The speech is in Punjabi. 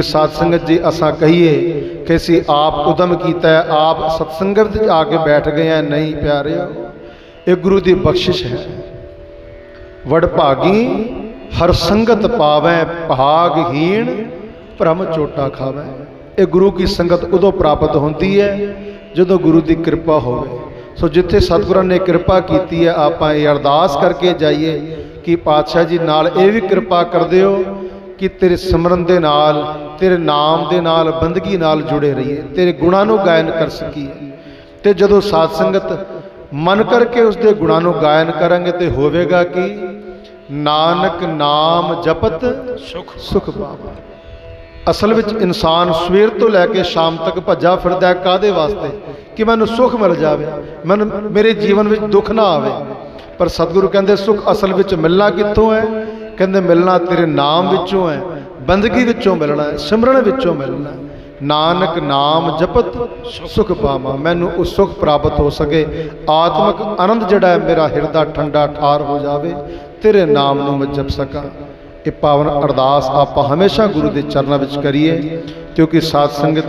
ਸਾਧ ਸੰਗਤ ਜੀ, ਅਸਾਂ ਕਹੀਏ ਕਿ ਅਸੀਂ ਆਪ ਉਦਮ ਕੀਤਾ ਹੈ, ਆਪ ਸਤਸੰਗਤ ਵਿੱਚ ਆ ਕੇ ਬੈਠ ਗਏ ਆ ਨਹੀਂ ਪਿਆਰਿਓ, ਇਹ ਗੁਰੂ ਦੀ ਬਖਸ਼ਿਸ਼ ਹੈ। ਵਡਭਾਗੀ ਹਰ ਸੰਗਤ ਪਾਵੈ ਭਾਗਹੀਣ ਭ੍ਰਮ ਚੋਟਾ ਖਾਵੈ। ਇਹ ਗੁਰੂ ਕੀ ਸੰਗਤ ਉਦੋਂ ਪ੍ਰਾਪਤ ਹੁੰਦੀ ਹੈ, ਜਦੋਂ ਗੁਰੂ ਦੀ ਕਿਰਪਾ ਹੋਵੇ। ਸੋ ਜਿੱਥੇ ਸਤਿਗੁਰਾਂ ਨੇ ਕਿਰਪਾ ਕੀਤੀ ਹੈ, ਆਪਾਂ ਇਹ ਅਰਦਾਸ ਕਰਕੇ ਜਾਈਏ ਕਿ ਪਾਤਸ਼ਾਹ ਜੀ ਨਾਲ ਇਹ ਵੀ ਕਿਰਪਾ ਕਰ ਦਿਓ ਕਿ ਤੇਰੇ ਸਿਮਰਨ ਦੇ ਨਾਲ, ਤੇਰੇ ਨਾਮ ਦੇ ਨਾਲ, ਬੰਦਗੀ ਨਾਲ ਜੁੜੇ ਰਹੀਏ। ਤੇਰੇ ਗੁਣਾਂ ਨੂੰ ਗਾਇਨ ਕਰ ਸਕੀਏ। ਤੇ ਜਦੋਂ ਸਾਧ ਸੰਗਤ ਮਨ ਕਰਕੇ ਉਸ ਦੇ ਗੁਣਾਂ ਨੂੰ ਗਾਇਨ ਕਰਾਂਗੇ ਤੇ ਹੋਵੇਗਾ ਕਿ? ਨਾਨਕ ਨਾਮ ਜਪਤ ਸੁਖ ਸੁਖ ਪਾਵਾ। ਅਸਲ ਵਿੱਚ ਇਨਸਾਨ ਸਵੇਰ ਤੋਂ ਲੈ ਕੇ ਸ਼ਾਮ ਤੱਕ ਭੱਜਾ ਫਿਰਦਾ ਹੈ। ਕਾਦੇ ਵਾਸਤੇ? ਕਿ ਮੈਨੂੰ ਸੁਖ ਮਿਲ ਜਾਵੇ, ਮੈਨੂੰ ਮੇਰੇ ਜੀਵਨ ਵਿੱਚ ਦੁੱਖ ਨਾ ਆਵੇ। ਪਰ ਸਤਿਗੁਰੂ ਕਹਿੰਦੇ, ਸੁਖ ਅਸਲ ਵਿੱਚ ਮਿਲਣਾ ਕਿੱਥੋਂ ਹੈ? ਕਹਿੰਦੇ ਮਿਲਣਾ ਤੇਰੇ ਨਾਮ ਵਿੱਚੋਂ ਹੈ, ਬੰਦਗੀ ਵਿੱਚੋਂ ਮਿਲਣਾ ਹੈ, ਸਿਮਰਨ ਵਿੱਚੋਂ ਮਿਲਣਾ ਹੈ। ਨਾਨਕ ਨਾਮ ਜਪਤ, ਸੁਖ ਪਾਵਾਂ, ਮੈਨੂੰ ਉਹ ਸੁਖ ਪ੍ਰਾਪਤ ਹੋ ਸਕੇ। ਆਤਮਿਕ ਆਨੰਦ ਜਿਹੜਾ ਹੈ, ਮੇਰਾ ਹਿਰਦਾ ਠੰਡਾ ਠਾਰ ਹੋ ਜਾਵੇ, ਤੇਰੇ ਨਾਮ ਨੂੰ ਮੈਂ ਜਪ ਸਕਾਂ। ਇਹ ਪਾਵਨ ਅਰਦਾਸ ਆਪਾਂ ਹਮੇਸ਼ਾ ਗੁਰੂ ਦੇ ਚਰਨਾਂ ਵਿੱਚ ਕਰੀਏ, ਕਿਉਂਕਿ ਸਾਧ ਸੰਗਤ